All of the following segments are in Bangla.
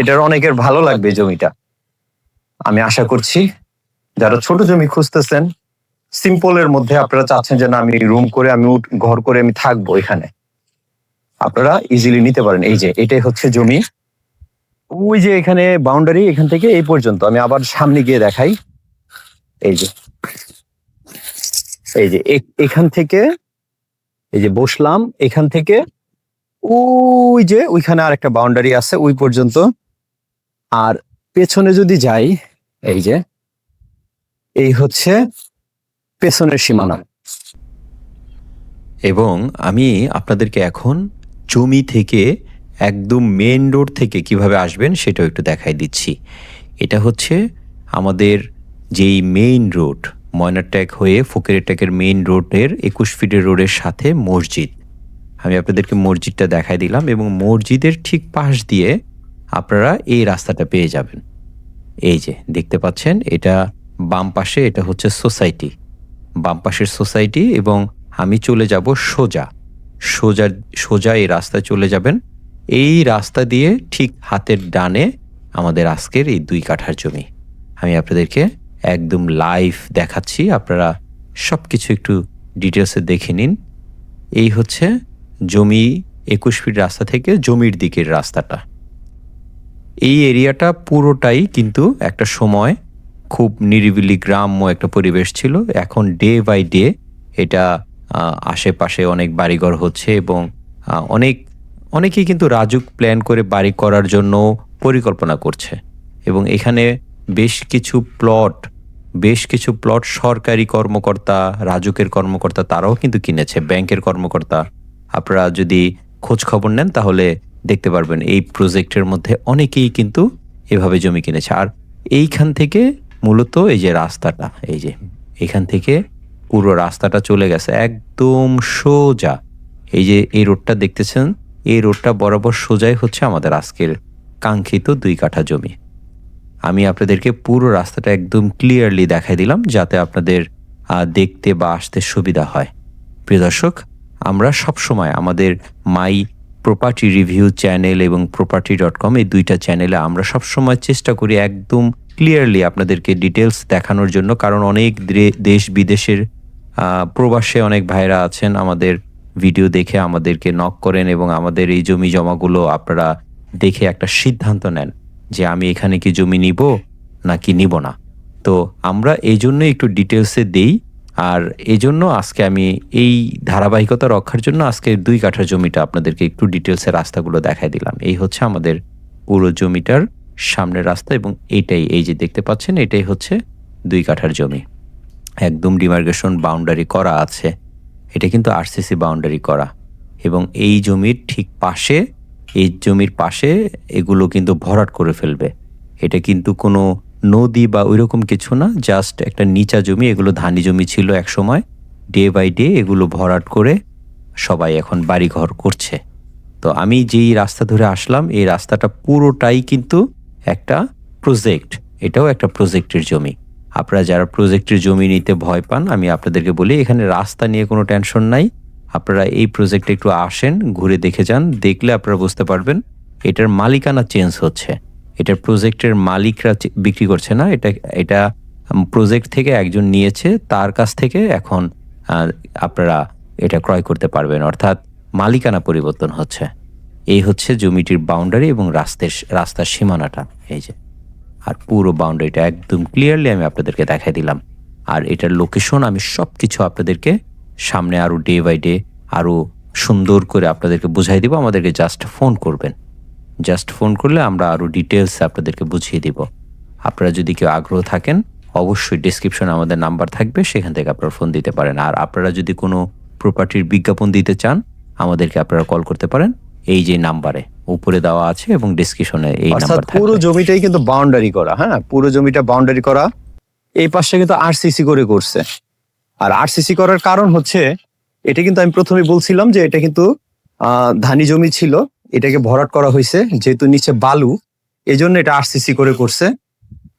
এটার অনেকের ভালো লাগবে জমিটা। আমি আশা করছি যারা ছোট জমি খুঁজতেছেন সিম্পলের মধ্যে আপনারা চাচ্ছেন যে না আমি রুম করে আমি ঘর করে আমি থাকব এখানে। আপনারা ইজিলি নিতে পারেন। এই যে এটাই হচ্ছে জমি। ওই যে এখানে বাউন্ডারি এখান থেকে এই পর্যন্ত। আমি আবার সামনে গিয়ে দেখাই। এই যে। এই যে এখান থেকে এই যে বসলাম। এখান থেকে ওই যে ওইখানে আর একটা বাউন্ডারি আছে ওই পর্যন্ত। আর পেছনে যদি যাই, এই যে, এই হচ্ছে পেছনের সীমানা। এবং আমি আপনাদেরকে এখন জমি থেকে একদম মেন রোড থেকে কীভাবে আসবেন সেটাও একটু দেখাই দিচ্ছি। এটা হচ্ছে আমাদের যেই মেইন রোড ময়নারট্যাক হয়ে ফকিরেরট্যাকের মেইন রোডের একুশ ফিটের রোডের সাথে মসজিদ। আমি আপনাদেরকে মসজিদটা দেখাই দিলাম এবং মসজিদের ঠিক পাশ দিয়ে আপনারা এই রাস্তাটা পেয়ে যাবেন। এই যে, দেখতে পাচ্ছেন, এটা বাম পাশে এটা হচ্ছে সোসাইটি। বাম পাশের সোসাইটি এবং আমি চলে যাব সোজা। সোজা সোজা এই রাস্তায় চলে যাবেন। এই রাস্তা দিয়ে ঠিক হাতের ডানে আমাদের আজকের এই দুই কাঠার জমি। আমি আপনাদেরকে একদম লাইভ দেখাচ্ছি, আপনারা সব কিছু একটু ডিটেলসে দেখে নিন। এই হচ্ছে জমি, একুশ ফিট রাস্তা থেকে জমির দিকের রাস্তাটা। এই এরিয়াটা পুরোটাই কিন্তু একটা সময় খুব নিরিবিলি গ্রাম্য একটা পরিবেশ ছিল। এখন ডে বাই ডে এটা আশেপাশে অনেক বাড়িঘর হচ্ছে এবং অনেক, অনেকেই কিন্তু রাজুক প্ল্যান করে বাড়ি করার জন্য পরিকল্পনা করছে। এবং এখানে বেশ কিছু প্লট বেশ কিছু প্লট সরকারি কর্মকর্তা, রাজুকের কর্মকর্তা তারাও কিন্তু কিনেছে, ব্যাংকের কর্মকর্তা। আপনারা যদি খোঁজ খবর নেন তাহলে দেখতে পারবেন, এই প্রজেক্টের মধ্যে অনেকেই কিন্তু এভাবে জমি কিনেছে। আর এইখান থেকে মূলত এই যে রাস্তাটা, এই যে এখান থেকে পুরো রাস্তাটা চলে গেছে, একদম সোজা। এই যে এই রোডটা দেখতেছেন, এই রোডটা বরাবর সোজাই হচ্ছে আমাদের আজকের কাঙ্ক্ষিত দুই কাঠা জমি। আমি আপনাদেরকে পুরো রাস্তাটা একদম ক্লিয়ারলি দেখাই দিলাম, যাতে আপনাদের দেখতে বা আসতে সুবিধা হয়। প্রিয় দর্শক, আমরা সবসময় আমাদের মাই প্রপার্টি রিভিউ চ্যানেল এবং প্রপার্টি ডট কম এই দুইটা চ্যানেলে আমরা সবসময় চেষ্টা করি একদম ক্লিয়ারলি আপনাদেরকে ডিটেলস দেখানোর জন্য, কারণ অনেক দেশ বিদেশের প্রবাসে অনেক ভাইরা আছেন, আমাদের ভিডিও দেখে আমাদেরকে নক করেন এবং আমাদের এই জমি জমাগুলো আপনারা দেখে একটা সিদ্ধান্ত নেন যে আমি এখানে কি জমি নিব নাকি নিব না। তো আমরা এই জন্য একটু ডিটেলসে দেই। আর এই জন্য আজকে আমি এই ধারাবাহিকতা রক্ষার জন্য আজকে দুই কাঠার জমিটা আপনাদেরকে একটু ডিটেলসে রাস্তাগুলো দেখাই দিলাম। এই হচ্ছে আমাদের পুরো জমিটার সামনের রাস্তা এবং এইটাই, এই যে দেখতে পাচ্ছেন, এটাই হচ্ছে দুই কাঠার জমি। একদম ডিমার্গেশন বাউন্ডারি করা আছে। এটা কিন্তু আরসিসি বাউন্ডারি করা। এবং এই জমির ঠিক পাশে, এই জমির পাশে এগুলো কিন্তু ভরাট করে ফেলবে। এটা কিন্তু কোনো নদী বা ওইরকম কিছু না জাস্ট একটা নিচা জমি, এগুলো ধানি জমি ছিল এক সময় ডে বাই ডে এগুলো ভরাট করে সবাই এখন বাড়িঘর করছে। তো আমি যেই রাস্তা ধরে আসলাম, এই রাস্তাটা পুরোটাই কিন্তু একটা প্রজেক্ট এটাও একটা প্রজেক্টের জমি। আপনারা যারা প্রজেক্টের জমি নিতে ভয় পান, আমি আপনাদেরকে বলি, এখানে রাস্তা নিয়ে কোনো টেনশন নাই। আপনারা এই প্রজেক্টে একটু আসেন, ঘুরে দেখে যান, দেখলে আপনারা বুঝতে পারবেন, এটার মালিকানা চেঞ্জ হচ্ছে। এটার প্রজেক্টের মালিকরা বিক্রি করছে না। এটা এটা প্রজেক্ট থেকে একজন নিয়েছে, তার কাছ থেকে এখন আপনারা এটা ক্রয় করতে পারবেন। অর্থাৎ মালিকানা পরিবর্তন হচ্ছে। এই হচ্ছে জমিটির বাউন্ডারি এবং রাস্তার রাস্তার সীমানাটা। এই যে, আর পুরো বাউন্ডারিটা একদম ক্লিয়ারলি আমি আপনাদেরকে দেখাই দিলাম। আর এটার লোকেশন আমি সব কিছু আপনাদেরকে সামনে আরও ডে বাই ডে আরও সুন্দর করে আপনাদেরকে বুঝাই দিব। আমাদেরকে জাস্ট ফোন করবেন। জাস্ট ফোন করলে আমরা আরও ডিটেলস আপনাদেরকে বুঝিয়ে দিব। আপনারা যদি কেউ আগ্রহ থাকেন অবশ্যই ডিসক্রিপশনে আমাদের নাম্বার থাকবে সেখান থেকে আপনারা ফোন দিতে পারেন। আর আপনারা যদি কোনো প্রপার্টির বিজ্ঞাপন দিতে চান আমাদেরকে আপনারা কল করতে পারেন এই যে নাম্বারে উপরে দেওয়া আছে এবং ডিসক্রিপশনে এই নাম্বার পুরো জমিটাই কিন্তু বাউন্ডারি করা হ্যাঁ? পুরো জমিটা বাউন্ডারি করা। এই পাশে কিন্তু আরসিসি করে করছে। আর আরসিসি করার কারণ হচ্ছে এটা কিন্তু আমি প্রথমে বলছিলাম যে এটা কিন্তু ধানি জমি ছিল। এটাকে ভরাট করা হয়েছে, যেহেতু নিচে বালু এই জন্য এটা আরসিসি করে করছে।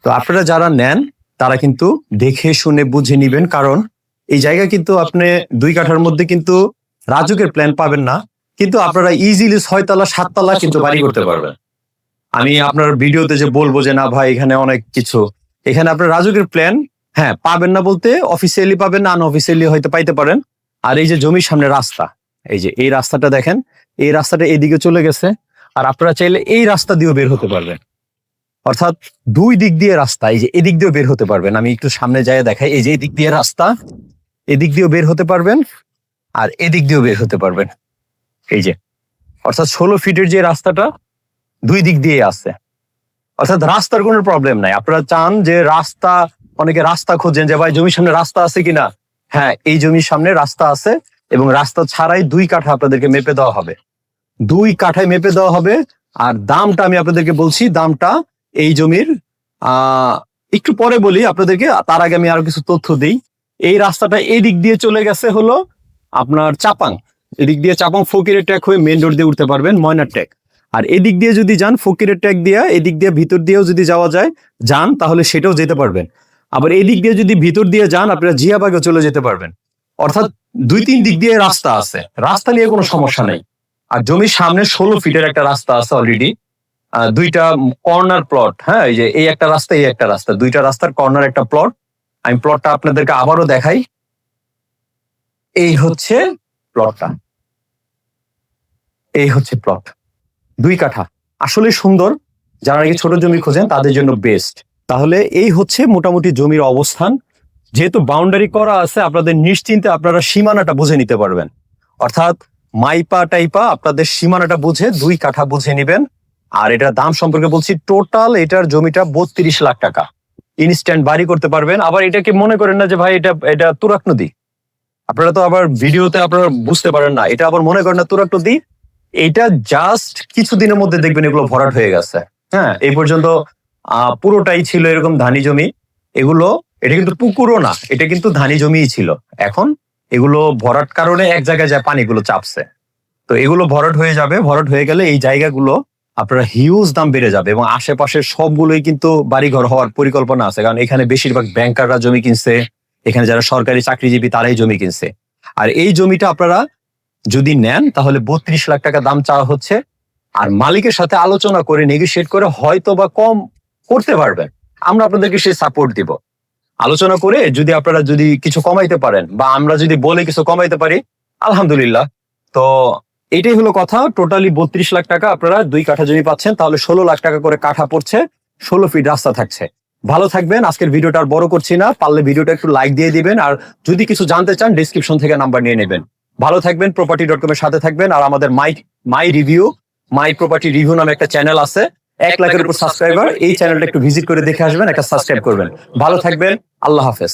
তো আপনারা যারা নেন, তারা কিন্তু দেখে শুনে বুঝে নিবেন, কারণ এই জায়গা কিন্তু আপনি দুই কাঠার মধ্যে কিন্তু রাজুকের প্ল্যান পাবেন না। কিন্তু আপনারা ইজিলি ছয়তলা, সাততলা কিন্তু বাড়ি করতে পারবেন। আমি আপনার ভিডিওতে যে বলব যে, না ভাই, এখানে অনেক কিছু। এখানে আপনার রাজুকের প্ল্যান হ্যাঁ পাবেন না বলতে অফিসিয়ালি পাবেন না আনঅফিসিয়ালি হয়তো পাইতে পারেন। আর এই যে জমির সামনে রাস্তা, এই যে এই রাস্তাটা দেখেন এই রাস্তাটা এইদিকে চলে গেছে, আর আপনারা চাইলে এই রাস্তা দিয়েও বের হতে পারবেন। অর্থাৎ দুই দিক দিয়ে রাস্তা, এই যে এদিক দিয়েও বের হতে পারবেন। আমি একটু সামনে যাই দেখাই, এই যে এদিক দিয়ে রাস্তা, এদিক দিয়েও বের হতে পারবেন, আর এদিক দিয়েও বের হতে পারবেন। এই যে, অর্থাৎ ষোলো ফিটের যে রাস্তাটা, দুই দিক দিয়ে আছে। অর্থাৎ রাস্তার কোনো প্রবলেম নাই। আপনারা চান যে রাস্তা, অনেকে রাস্তা খোঁজেন যে, ভাই, জমির সামনে রাস্তা আছে কিনা? হ্যাঁ এই জমির সামনে রাস্তা আছে, এবং রাস্তা ছাড়াই দুই কাঠা আপনাদেরকে মেপে দেওয়া হবে। দুই কাঠায় মেপে দেওয়া হবে। আর দামটা আমি আপনাদেরকে বলছি, দামটা এই জমির আহ একটু পরে বলি আপনাদেরকে, তার আগে আমি আরও কিছু তথ্য দিই। এই রাস্তাটা এদিক দিয়ে চলে গেছে হলো আপনার চাপাং। এদিক দিয়ে চাপাং ফকিরের ট্যাগ হয়ে মেন রোড দিয়ে উঠতে পারবেন, ময়নার ট্যাগ আর এদিক দিয়ে যদি যান, ফকিরের ট্যাগ দিয়ে, এদিক দিয়ে ভিতর দিয়েও যদি যাওয়া যায়, যান, তাহলে সেটাও যেতে পারবেন। আবার এদিক দিয়ে যদি ভিতর দিয়ে যান, আপনারা জিয়াবাগে চলে যেতে পারবেন। অর্থাৎ দুই, তিন দিক দিয়ে রাস্তা আছে। রাস্তা নিয়ে কোনো সমস্যা নেই। আর জমির সামনে ষোলো ফিটের একটা রাস্তা আছে অলরেডি দুইটা কর্নার প্লট হ্যাঁ এই যে এই একটা রাস্তা, এই একটা রাস্তা। দুইটা রাস্তার কর্নার একটা প্লট আমি প্লটটা আপনাদেরকে আবারও দেখাই। এই হচ্ছে প্লটটা এই হচ্ছে প্লট দুই কাঠা। আসলে সুন্দর। যারা নাকি ছোট জমি খোঁজেন, তাদের জন্য বেস্ট তাহলে এই হচ্ছে মোটামুটি জমির অবস্থান। যেহেতু বাউন্ডারি করা আছে, আপনাদের নিশ্চিন্তে আপনারা সীমানাটা বুঝে নিতে পারবেন। অর্থাৎ মাইপা টাইপা আপনাদের সীমানাটা বুঝে দুই কাঠা বুঝে নেবেন। আর এটার দাম সম্পর্কে বলছি, টোটাল এটার জমিটা বত্রিশ লাখ টাকা। ইনস্ট্যান্ট বাড়ি করতে পারবেন। আবার এটাকে মনে করেন না যে ভাই এটা এটা তুরাক নদী? আপনারা তো আবার ভিডিওতে আপনারা বুঝতে পারেন না। এটা আবার মনে করেন না তুরাক নদী? এটা জাস্ট কিছুদিনের মধ্যে দেখবেন এগুলো ভরাট হয়ে গেছে। হ্যাঁ এই পর্যন্ত পুরোটাই ছিল এরকম ধানি জমি। এগুলো এটা কিন্তু পুকুরও না, এটা কিন্তু ধানি জমিই ছিল। এখন এগুলো ভরাট কারণে এক জায়গায় যায় পানিগুলো চাপছে। তো এগুলো ভরাট হয়ে যাবে, ভরাট হয়ে গেলে এই জায়গাগুলো আপনার হিউজ দাম বেড়ে যাবে এবং আশেপাশের সবগুলোই কিন্তু বাড়িঘর হওয়ার পরিকল্পনা আছে। কারণ এখানে বেশিরভাগ ব্যাংকাররা জমি কিনছে, এখানে যারা সরকারি চাকরিজীবী তারাই জমি কিনছে। আর এই জমিটা আপনারা যদি নেন, তাহলে বত্রিশ লাখ টাকা দাম চাওয়া হচ্ছে। আর মালিকের সাথে আলোচনা করে নেগোশিয়েট করে হয়তো বা কম করতে পারবেন। আমরা আপনাদেরকে সেই সাপোর্ট দিব। আলোচনা করে যদি আপনারা যদি কিছু কমাইতে পারেন বা আমরা যদি বলে কিছু কমাইতে পারি, আলহামদুলিল্লাহ। তো এটাই হলো কথা। টোটালি বত্রিশ লাখ টাকা আপনারা দুই কাঠা জমি পাচ্ছেন, তাহলে ষোলো লাখ টাকা করে কাঠা পড়ছে, ষোলো ফিট রাস্তা থাকছে। ভালো থাকবেন, আজকের ভিডিওটা আর বড় করছি না, পারলে ভিডিওটা একটু লাইক দিয়ে দিবেন, আর যদি কিছু জানতে চান ডিসক্রিপশন থেকে নাম্বার নিয়ে নেবেন। ভালো থাকবেন প্রপার্টি ডট কম এর সাথে থাকবেন, আর আমাদের my my review my property review নামে একটা চ্যানেল আছে এক লাখের উপর সাবস্ক্রাইবার এই চ্যানেলটা একটু ভিজিট করে দেখে আসবেন, একটা সাবস্ক্রাইব করবেন। ভালো থাকবেন, আল্লাহ হাফেজ।